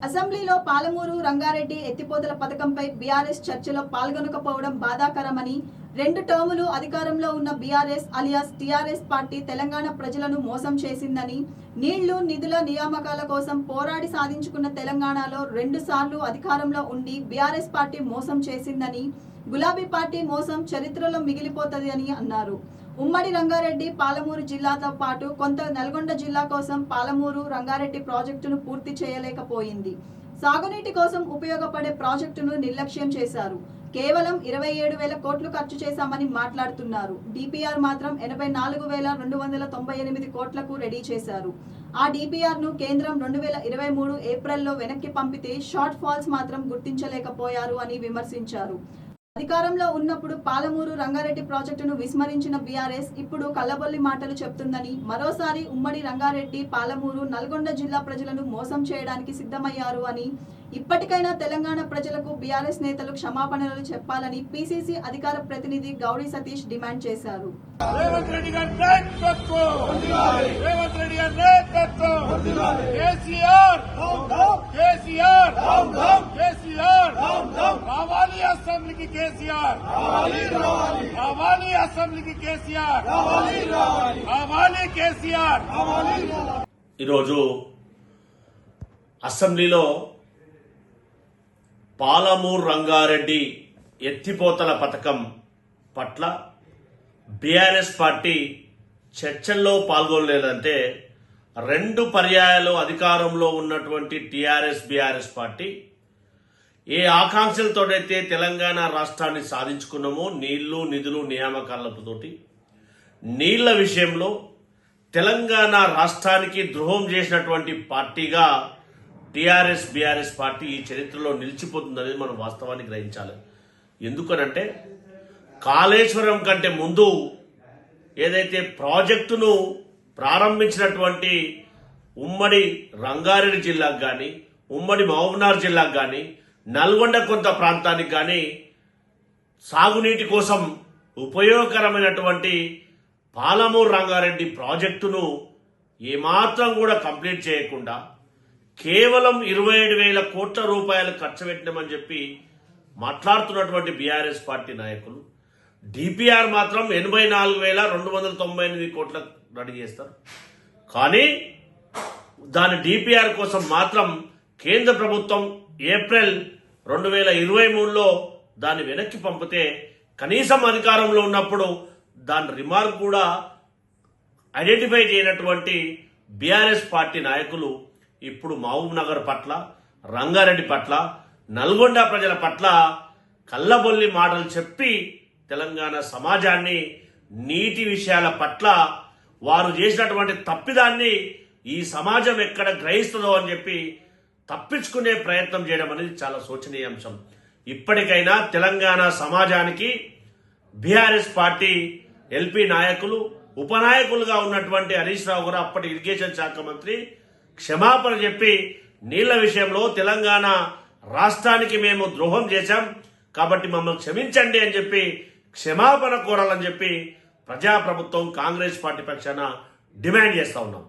అసెంబ్లీలో పాలమూరు రంగారెడ్డి ఎత్తిపోతల పథకంపై బీఆర్ఎస్ చర్చలో పాల్గొనకపోవడం బాధాకరమని రెండు టర్ములు అధికారంలో ఉన్న BRS alias TRS party Telangana ప్రజలను మోసం చేసిందని నీళ్ళు నిధుల నియామకాల కోసం పోరాడి సాధించుకున్న తెలంగాణలో రెండు సార్లు అధికారంలో ఉండి బీఆర్ఎస్ పార్టీ మోసం చేసిందని గులాబీ పార్టీ మోసం చరిత్రలో మిగిలిపోతుంది అని అన్నారు. ఉమ్మడి రంగారెడ్డి పాలమూరు జిల్లాతో పాటు కొంత నల్గొండ జిల్లా కోసం పాలమూరు రంగారెడ్డి ప్రాజెక్టును పూర్తి చేయలేకపోయింది. సాగునీటి కోసం ఉపయోగపడే ప్రాజెక్టును నిర్లక్ష్యం చేశారు. కేవలం ఇరవై ఏడు వేల కోట్లు ఖర్చు చేశామని మాట్లాడుతున్నారు. డిపిఆర్ మాత్రం ఎనభై నాలుగు వేల రెండు వందల తొంభై ఎనిమిది కోట్లకు రెడీ చేశారు. ఆ డిపిఆర్ను కేంద్రం రెండు వేల ఇరవై మూడు ఏప్రిల్లో వెనక్కి పంపితే షార్ట్ ఫాల్స్ మాత్రం గుర్తించలేకపోయారు అని విమర్శించారు. అధికారంలో ఉన్నప్పుడు పాలమూరు రంగారెడ్డి ప్రాజెక్టును విస్మరించిన బీఆర్ఎస్ ఇప్పుడు కల్లబొల్లి మాటలు చెప్తుందని మరోసారి ఉమ్మడి రంగారెడ్డి పాలమూరు నల్గొండ జిల్లా ప్రజలను మోసం చేయడానికి సిద్ధమయ్యారు అని ఇప్పటికైనా తెలంగాణ ప్రజలకు బీఆర్ఎస్ నేతలు క్షమాపణలు చెప్పాలని పీసీసీ అధికార ప్రతినిధి గౌరీ సతీష్ డిమాండ్ చేశారు. రేవంత్ రెడ్డి గారి రేవంత్ రెడ్డి గారి కేసీఆర్! కేసీఆర్! కేసీఆర్ రావాలి అసెంబ్లీకి కేసీఆర్ రావాలి అసెంబ్లీకి కేసీఆర్ రావాలి కేసీఆర్ ఈరోజు అసెంబ్లీలో పాలమూరు రంగారెడ్డి ఎత్తిపోతల పథకం పట్ల బీఆర్ఎస్ పార్టీ చర్చల్లో పాల్గొనలేదంటే రెండు పర్యాయాలు అధికారంలో ఉన్నటువంటి టీఆర్ఎస్ బీఆర్ఎస్ పార్టీ ఏ ఆకాంక్షలతోటైతే తెలంగాణ రాష్ట్రాన్ని సాధించుకున్నామో నీళ్ళు నిధులు నియామకాలతోటి నీళ్ళ విషయంలో తెలంగాణ రాష్ట్రానికి ద్రోహం చేసినటువంటి పార్టీగా టీఆర్ఎస్ బీఆర్ఎస్ పార్టీ ఈ చరిత్రలో నిలిచిపోతుందనేది మనం వాస్తవాన్ని గ్రహించాలి. ఎందుకనంటే కాళేశ్వరం కంటే ముందు ఏదైతే ప్రాజెక్టును ప్రారంభించినటువంటి ఉమ్మడి రంగారెడ్డి జిల్లాకు కానీ ఉమ్మడి మహబూబ్నగర్ జిల్లాకు కానీ నల్గొండ కొంత ప్రాంతానికి కానీ సాగునీటి కోసం ఉపయోగకరమైనటువంటి పాలమూరు రంగారెడ్డి ప్రాజెక్టును ఏమాత్రం కూడా కంప్లీట్ చేయకుండా కేవలం ఇరవై ఏడు వేల కోట్ల రూపాయలు ఖర్చు పెట్టినామని చెప్పి మాట్లాడుతున్నటువంటి బీఆర్ఎస్ పార్టీ నాయకులు. డిపిఆర్ మాత్రం ఎనభై నాలుగు వేల రెండు వందల తొంభై ఎనిమిది కోట్ల రెడీ చేస్తారు. కానీ దాని డిపిఆర్ కోసం మాత్రం కేంద్ర ప్రభుత్వం ఏప్రిల్ రెండు వేల ఇరవై మూడులో దాన్ని వెనక్కి పంపితే కనీసం అధికారంలో ఉన్నప్పుడు దాని రిమార్క్ కూడా ఐడెంటిఫై చేయనటువంటి బీఆర్ఎస్ పార్టీ నాయకులు ఇప్పుడు మహబూబ్ నగర్ పట్ల రంగారెడ్డి పట్ల నల్గొండ ప్రజల పట్ల కళ్ళబొల్లి మాటలు చెప్పి తెలంగాణ సమాజాన్ని నీటి విషయాల పట్ల వారు చేసినటువంటి తప్పిదాన్ని ఈ సమాజం ఎక్కడ గ్రహిస్తుందో అని చెప్పి తప్పించుకునే ప్రయత్నం చేయడం అనేది చాలా శోచనీయాంశం ఇప్పటికైనా తెలంగాణ సమాజానికి బీఆర్ఎస్ పార్టీ ఎల్పీ నాయకులు ఉపనాయకులుగా ఉన్నటువంటి హరీష్ రావు గారు అప్పటి ఇరిగేషన్ శాఖ మంత్రి క్షమాపణ చెప్పి నీళ్ళ విషయంలో తెలంగాణ రాష్ట్రానికి మేము ద్రోహం చేశాం. కాబట్టి మమ్మల్ని క్షమించండి అని చెప్పి క్షమాపణ కోరాలని చెప్పి ప్రజాప్రభుత్వం కాంగ్రెస్ పార్టీ పక్షాన డిమాండ్ చేస్తా ఉన్నాం.